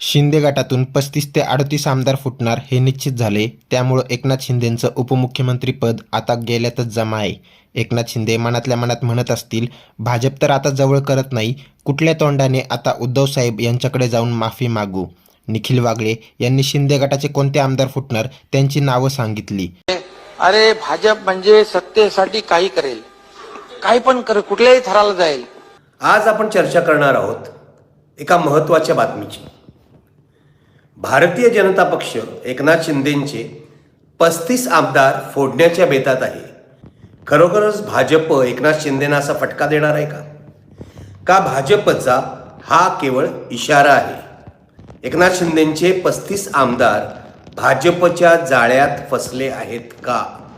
शिंदे गटातून पस्तीस ते अडतीस आमदार फुटणार हे निश्चित झाले. त्यामुळं एकनाथ शिंदेंचं उपमुख्यमंत्रीपद आता गेल्यातच जमा आहे. एकनाथ शिंदे मनातल्या मनात म्हणत असतील भाजप तर आता जवळ करत नाही कुठल्या तोंडाने आता उद्धवसाहेब यांच्याकडे जाऊन माफी मागू? निखिल वागळे यांनी शिंदे गटाचे कोणते आमदार फुटणार त्यांची नावं सांगितली. अरे भाजप म्हणजे सत्तेसाठी काही करेल. काही पण करेल कुठल्याही थराला जाईल. आज आपण चर्चा करणार आहोत एका महत्त्वाच्या बातमीची. भारतीय जनता पक्ष एकनाथ शिंदेंचे पस्तीस आमदार फोडण्याच्या बेतात आहे. खरोखरच भाजप एकनाथ शिंदेना असा फटका देणार आहे का? का भाजपचा हा केवळ इशारा आहे? एकनाथ शिंदेंचे पस्तीस आमदार भाजपच्या जाळ्यात फसले आहेत का?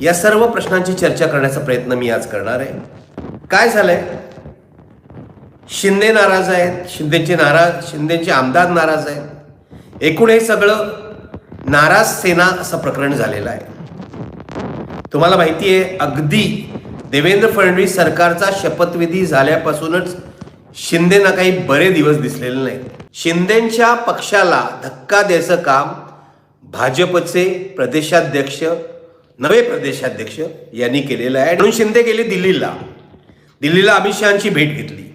या सर्व प्रश्नांची चर्चा करण्याचा प्रयत्न मी आज करणार आहे. काय झालंय? शिंदे नाराज आहेत. शिंदेचे नाराज शिंदेचे आमदार नाराज आहेत. एकूण हे सगळं नाराज सेना असं प्रकरण झालेलं आहे. तुम्हाला माहिती आहे अगदी देवेंद्र फडणवीस सरकारचा शपथविधी झाल्यापासूनच शिंदेना काही बरे दिवस दिसलेले नाहीत. शिंदेच्या पक्षाला धक्का द्यायचं काम भाजपचे प्रदेशाध्यक्ष नवे प्रदेशाध्यक्ष यांनी केलेलं आहे. म्हणून शिंदे गेले दिल्लीला. दिल्लीला अमित शहाची भेट घेतली.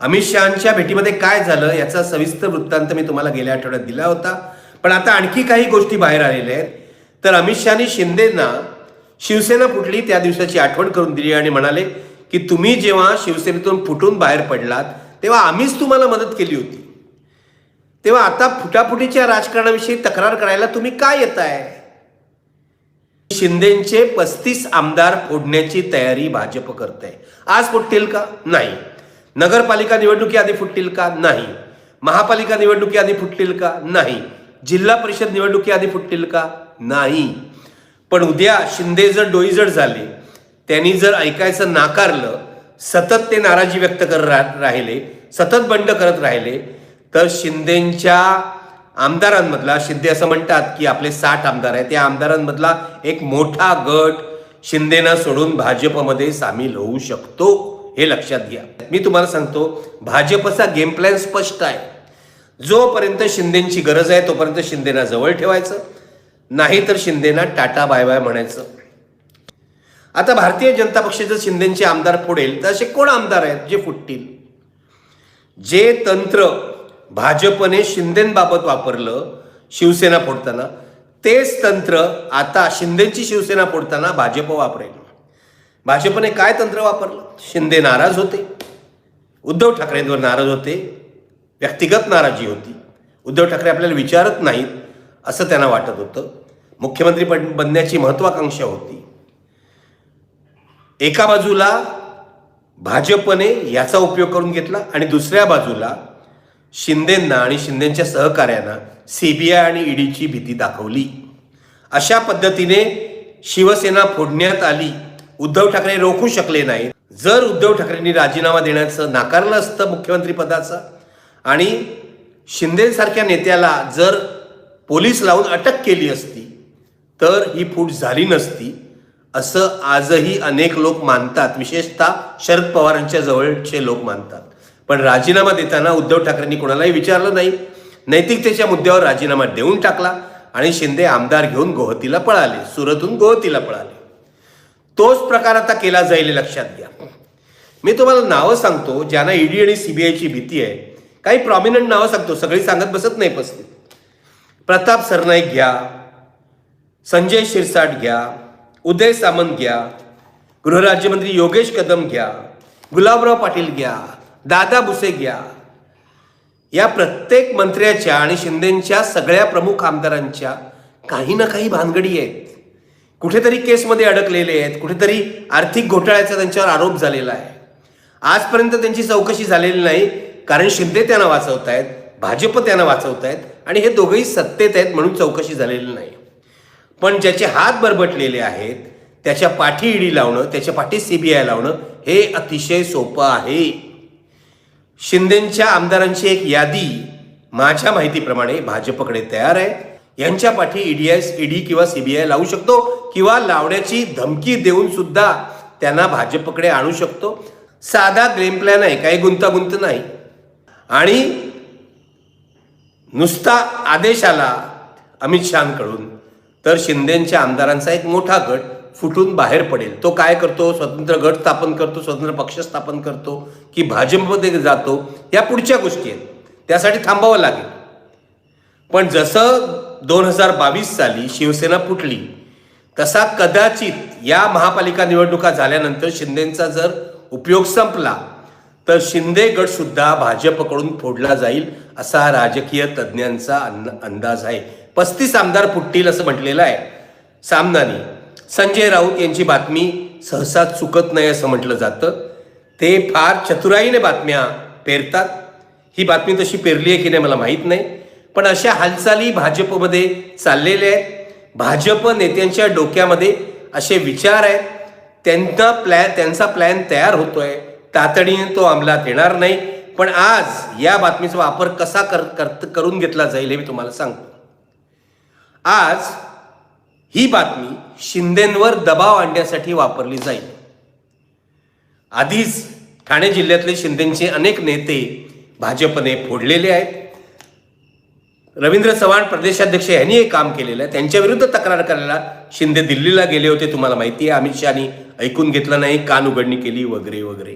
अमित शहाच्या भेटीमध्ये काय झालं याचा सविस्तर वृत्तांत मी तुम्हाला गेल्या आठवड्यात दिला होता. पण आता आणखी काही गोष्टी बाहेर आलेल्या आहेत. तर अमित शहानी शिंदेना शिवसेना फुटली त्या दिवसाची आठवण करून दिली आणि म्हणाले की तुम्ही जेव्हा शिवसेनेतून फुटून बाहेर पडलात तेव्हा आम्हीच तुम्हाला मदत केली होती. तेव्हा आता फुटाफुटीच्या राजकारणाविषयी तक्रार करायला तुम्ही काय येत आहे शिंदेचे पस्तीस आमदार फोडण्याची तयारी भाजप करते आज फुटतील का? नाही. नगरपालिका निवडणुकी आधी फुटतील का नाही? महापालिका निवडणुकी आधी फुटतील का नाही? जिल्हा परिषद निवडणुकी आधी फुटतील का नाही? पण उद्या शिंदे जर डोईजड झाले त्यांनी जर ऐकायचं नाकारलं सतत ते नाराजी व्यक्त करत रा- राहिले सतत बंड करत राहिले तर शिंदेच्या आमदारांमधला शिंदे असं म्हणतात की आपले साठ आमदार आहेत त्या आमदारांमधला एक मोठा गट शिंदेना सोडून भाजपमध्ये सामील होऊ शकतो. हे लक्षात घ्या. मी तुम्हाला सांगतो भाजपचा गेम प्लॅन स्पष्ट आहे. जोपर्यंत शिंदेची गरज आहे तोपर्यंत शिंदेना जवळ ठेवायचं. नाही तर शिंदेना टाटा बाय बाय म्हणायचं. आता भारतीय जनता पक्षाचे जर शिंदेचे आमदार फोडेल तर असे कोण आमदार आहेत जे फुटतील? जे तंत्र भाजपने शिंदेबाबत वापरलं शिवसेना फोडताना तेच तंत्र आता शिंदेची शिवसेना फोडताना भाजप वापरेल. भाजपने काय तंत्र वापरलं? शिंदे नाराज होते. उद्धव ठाकरेंवर नाराज होते. व्यक्तिगत नाराजी होती. उद्धव ठाकरे आपल्याला विचारत नाहीत असं त्यांना वाटत होतं. मुख्यमंत्री बन बनण्याची महत्वाकांक्षा होती. एका बाजूला भाजपने याचा उपयोग करून घेतला आणि दुसऱ्या बाजूला शिंदेंना आणि शिंदेंच्या सहकार्यांना सीबीआय आणि ईडीची भीती दाखवली. अशा पद्धतीने शिवसेना फोडण्यात आली. उद्धव ठाकरे रोखू शकले नाही जर उद्धव ठाकरेंनी राजीनामा देण्याचं नाकारलं असतं मुख्यमंत्री पदाचं आणि शिंदेसारख्या नेत्याला जर पोलीस लावून अटक केली असती तर ही फूट झाली नसती असं आजही अनेक लोक मानतात. विशेषतः शरद पवारांच्या जवळचे लोक मानतात. पण राजीनामा देताना उद्धव ठाकरेंनी कोणालाही विचारलं नाही. नैतिकतेच्या मुद्द्यावर राजीनामा देऊन टाकला आणि शिंदे आमदार घेऊन गोहतीला पळाले सुरतहून गोहतीला पळाले. तोच प्रकार आता केला जाईल लक्षात घ्या. मी तुम्हाला नावं सांगतो ज्यांना ईडी आणि सीबीआयची भीती आहे. काही प्रॉमिनंट नावं सांगतो सगळी सांगत बसत नाही पस्तीत प्रताप सरनाईक घ्या संजय शिरसाट घ्या उदय सामंत घ्या गृहराज्यमंत्री योगेश कदम घ्या गुलाबराव पाटील घ्या दादा भुसे घ्या. या प्रत्येक मंत्र्याच्या आणि शिंदेच्या सगळ्या प्रमुख आमदारांच्या काही ना काही भानगडी आहेत. कुठेतरी केसमध्ये अडकलेले आहेत कुठेतरी आर्थिक घोटाळ्याचा त्यांच्यावर आरोप झालेला आहे. आजपर्यंत त्यांची चौकशी झालेली नाही कारण शिंदे त्यांना वाचवत आहेत भाजप त्यांना वाचवत आहेत आणि हे दोघंही सत्तेत आहेत म्हणून चौकशी झालेली नाही. पण ज्याचे हात बरबटलेले आहेत त्याच्या पाठी ईडी लावणं त्याच्या पाठी सीबीआय लावणं हे अतिशय सोपं आहे. शिंदेच्या आमदारांची एक यादी माझ्या माहितीप्रमाणे भाजपकडे तयार आहे. यांच्या पाठी ईडीआय ईडी किंवा सीबीआय लावू शकतो किंवा लावण्याची धमकी देऊन सुद्धा त्यांना भाजपकडे आणू शकतो. साधा गेम प्लॅन आहे काही गुंतागुंत नाही. आणि नुसता आदेश आला अमित शहाकडून तर शिंदेच्या आमदारांचा एक मोठा गट फुटून बाहेर पडेल. तो काय करतो? स्वतंत्र गट स्थापन करतो स्वतंत्र पक्ष स्थापन करतो की भाजपमध्ये जातो? या पुढच्या गोष्टी आहेत. त्यासाठी थांबावं लागेल. पण जसं दोन हजार बावीस साली शिवसेना फुटली तसा कदाचित या महापालिका निवडणुका झाल्यानंतर शिंदेचा जर उपयोग संपला तर शिंदे गट सुद्धा भाजपकडून फोडला जाईल असा राजकीय तज्ज्ञांचा अंदाज आहे. पस्तीस आमदार फुटतील असं म्हटलेलं आहे. सामनानी संजय राऊत यांची बातमी सहसा चुकत नाही असं म्हटलं जातं. ते फार चतुराईने बातम्या पेरतात. ही बातमी तशी पेरली आहे की नाही मला माहीत नाही. पण अशा हालचाली भाजपमध्ये चाललेल्या आहेत. भाजप नेत्यांच्या डोक्यामध्ये असे विचार आहेत. त्यांचा प्लॅन त्यांचा प्लॅन तयार होतोय. तातडीने तो अंमलात येणार नाही. पण आज या बातमीचा वापर कसा कर कर- करून घेतला जाईल हे मी तुम्हाला सांगतो. आज ही बातमी शिंदेंवर दबाव आणण्यासाठी वापरली जाईल. आधीच ठाणे जिल्ह्यातले शिंदेचे अनेक नेते भाजपने फोडलेले आहेत. रवींद्र चव्हाण प्रदेशाध्यक्ष यांनी हे काम केलेलं आहे. त्यांच्या विरुद्ध तक्रार करायला शिंदे दिल्लीला गेले होते तुम्हाला माहिती आहे. अमित शहानी ऐकून घेतलं नाही कान उघडणी केली वगैरे वगैरे.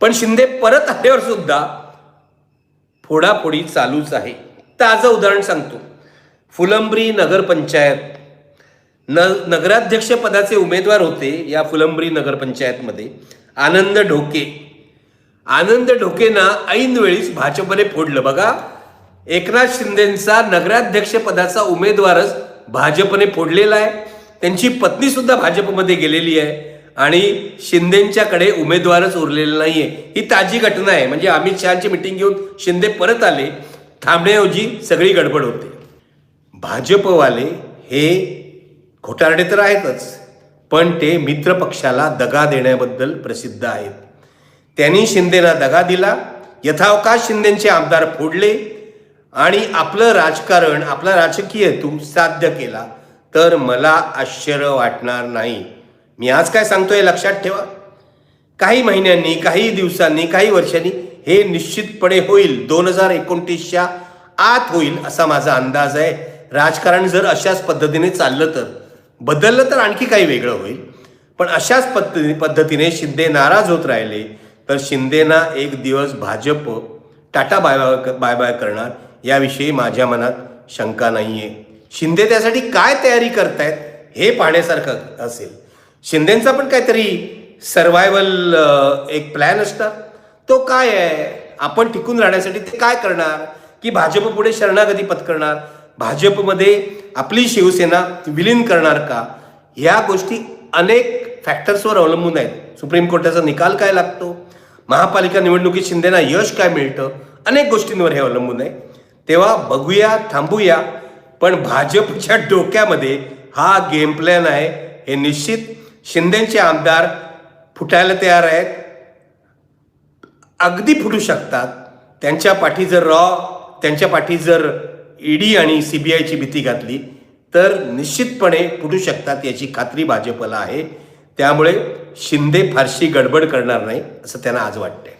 पण शिंदे परत आल्यावर सुद्धा फोडाफोडी चालूच आहे. ताजं उदाहरण सांगतो. फुलंब्री नगरपंचायत न नगराध्यक्ष पदाचे उमेदवार होते या फुलंब्री नगरपंचायतमध्ये आनंद ढोके. आनंद ढोकेना ऐन वेळीच भाजपने फोडलं. बघा एकनाथ शिंदेचा नगराध्यक्ष पदाचा उमेदवारच भाजपने फोडलेला आहे. त्यांची पत्नी सुद्धा भाजपमध्ये गेलेली आहे. आणि शिंदेच्याकडे उमेदवारच उरलेला नाहीये. ही ताजी घटना आहे. म्हणजे अमित शहाची मिटिंग घेऊन शिंदे परत आले. थांबण्याऐवजी सगळी गडबड होते. भाजपवाले हे घोटारडे तर आहेतच. पण ते मित्रपक्षाला दगा देण्याबद्दल प्रसिद्ध आहेत. त्यांनी शिंदेला दगा दिला. यथावकाश शिंदेचे आमदार फोडले. आणि आपलं राजकारण आपला राजकीय हेतू साध्य केला तर मला आश्चर्य वाटणार नाही. मी आज काय सांगतोय लक्षात ठेवा. काही महिन्यांनी काही दिवसांनी काही वर्षांनी हे निश्चितपणे होईल. दोन हजार एकोणतीसच्या आत होईल असा माझा अंदाज आहे. राजकारण जर अशाच पद्धतीने चाललं तर. बदललं तर आणखी काही वेगळं होईल. पण अशाच पद्धती पद्धतीने शिंदे नाराज होत राहिले तर शिंदेना एक दिवस Bhajap tata bye bye bye bye करणार. याविषयी माझ्या मनात शंका नाहीये. शिंदे त्यासाठी काय तयारी करतायत हे पाहण्यासारखं असेल. शिंदेचा पण काहीतरी सर्वायवल एक प्लॅन असणार. तो काय आहे? आपण टिकून राहण्यासाठी ते काय करणार? की भाजप पुढे शरणागती पत्करणार? भाजपमध्ये आपली शिवसेना विलीन करणार का? ह्या गोष्टी अनेक फॅक्टर्सवर अवलंबून आहेत. सुप्रीम कोर्टाचा निकाल काय लागतो? महापालिका निवडणुकीत शिंदेना यश काय मिळतं? अनेक गोष्टींवर हे अवलंबून आहे. तेव्हा बघूया थांबूया. पण भाजपच्या डोक्यामध्ये हा गेम प्लॅन आहे. हे निश्चित शिंदेचे आमदार फुटायला तयार आहेत. अगदी फुटू शकतात. त्यांच्या पाठी जर रॉ त्यांच्या पाठी जर ईडी आणि सी बी आयची भीती घातली तर निश्चितपणे फुटू शकतात याची खात्री भाजपला आहे. त्यामुळे शिंदे फारशी गडबड करणार नाही असं त्यांना आज वाटतंय.